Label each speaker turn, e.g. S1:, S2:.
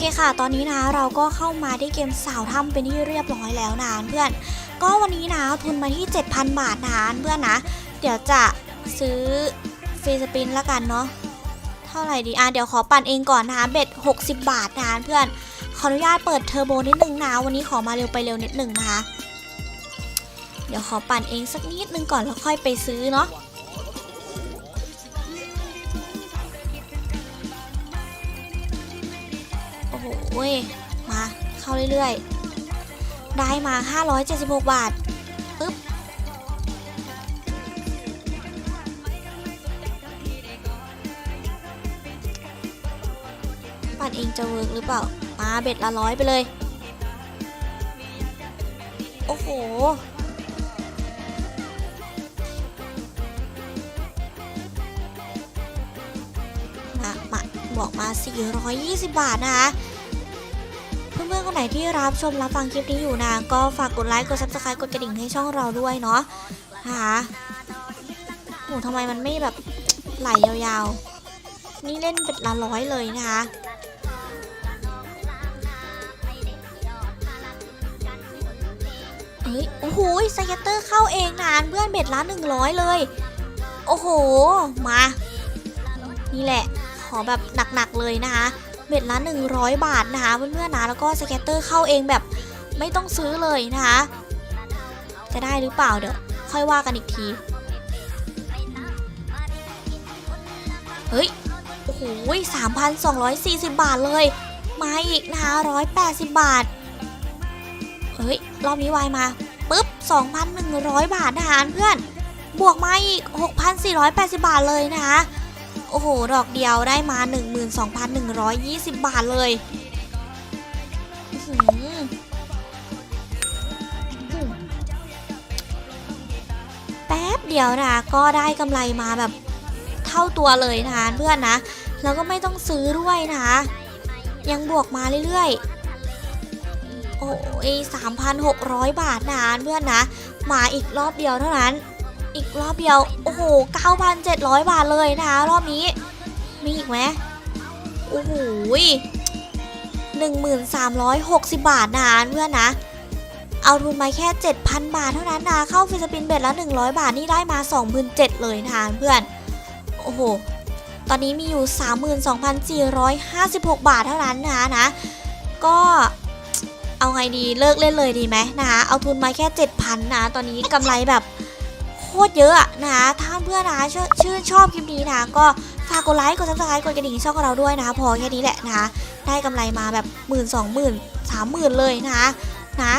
S1: คค่ะ ตอนนี้นะเราก็เข้ามาที่เกมสาวถ้ำเป็นที่เรียบร้อยแล้วนะเพื่อน ก็วันนี้นะทุนมาที่ 7,000 บาทนะเพื่อนนะ เดี๋ยวจะซื้อฟรีสปินละกันเนาะ เท่าไหร่ดี อะเดี๋ยวขอปั่นเองก่อนนะคะเบ็ด 60 บาทนะเพื่อน ขออนุญาตเปิดเทอร์โบนิดนึงนะ วันนี้ขอมาเร็วไปเร็วนิดนึงนะคะ เดี๋ยวขอปั่นเองสักนิดนึงก่อนแล้วค่อยไปซื้อเนาะ เว้ย มาเข้าเรื่อยๆ ได้มา 576 บาทปึ๊บปั่นเองจะเวิร์กหรือเปล่า มาเบ็ดละร้อยไปเลย โอ้โหมามาบอกมา 420 บาทนะคะ เพื่อนๆคนไหนที่รับชมรับฟังคลิปนี้อยู่นะก็ฝากกดไลค์กด subscribe กดกระดิ่งให้ช่องเราด้วยเนาะนะคะโหทำไมมันไม่แบบไหลยาวๆ นี่เล่นเป็นละร้อยเลยนะคะเอ้ยโอ้โหสเก็ตเตอร์เข้าเองนานเพื่อนเบ็ดละ100เลย โอ้โห มา นี่แหละ ขอแบบหนักๆเลยนะคะ เบ็ดละ 100 บาทนะคะเพื่อนๆนะแล้วก็สเก็ตเตอร์เข้าเองแบบไม่ต้องซื้อเลยนะคะจะได้หรือเปล่าเดี๋ยวค่อยว่ากันอีกที เฮ้ย โอ้โห3,240บาทเลย มาอีกนะคะ180บาท เฮ้ย รอบนี้วายมาปุ๊บ2,100บาทนะคะเพื่อน บวกมาอีก6,480บาทเลยนะคะ โอ้โห ดอกเดียวได้มา 12,120 บาทเลยอื้อหือแป๊บเดียวนะก็ได้กำไรมาแบบเท่าตัวเลยนะเพื่อนนะ แล้วก็ไม่ต้องซื้อด้วยนะคะยังบวกมาเรื่อยๆ โอ้ย3,600 บาทนะเพื่อนนะ มาอีกรอบเดียวเท่านั้น อีกรอบเดียว โอ้โห 9,700 บาทเลยนะคะ รอบนี้ มีอีกไหมโอ้โห1,360 บาทนะเพื่อนนะ เอาทุนมาแค่ 7,000 บาทเท่านั้นนะเข้าฟิลิปปินเบ็ดละ 100 บาทนี่ได้มา 27,000เลยนะเพื่อน โอ้โห ตอนนี้มีอยู่ 32,456 บาทเท่านั้นนะนะ ก็เอาไงดีเลิกเล่นเลยดีไหมนะคะ เอาทุนมาแค่ 7,000นะ ตอนนี้กำไรแบบ คตรเยอะนะคะถ้าเพื่อนนะชื่นชื่นชอบคลิปนี้นะก็ฝากกดไลค์กดซับสไครต์กดกระดิ่งช่องเราด้วยนะคะพอแค่นี้แหละนะคะได้กำไรมาแบบหมื่นสองหมื่นสามหมื่นเลยนะคะนะ